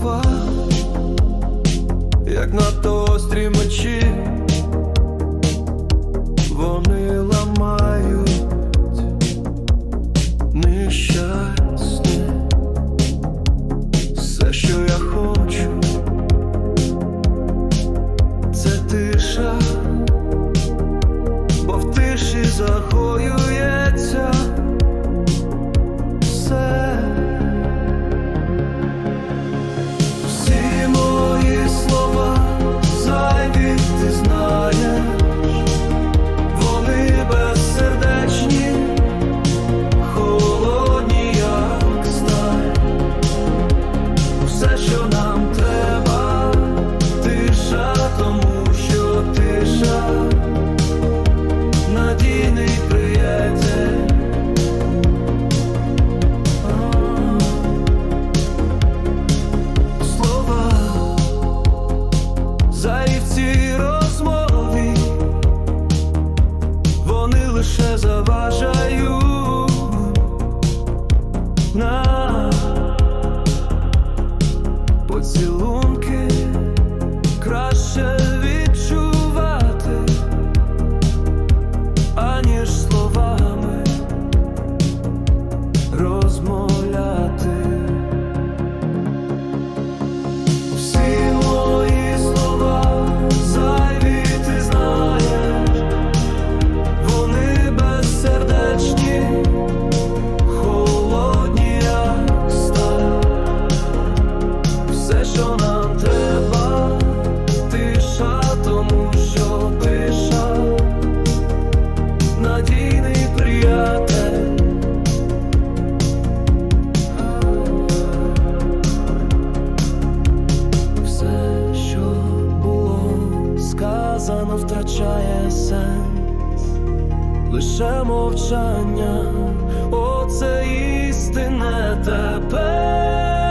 слова, як надто острі мечі, вони ламають нещасне, все, що я хочу, це тиша, бо в тиші захоюю. сказано втрачає сенс, лише мовчання, оце істине тепер.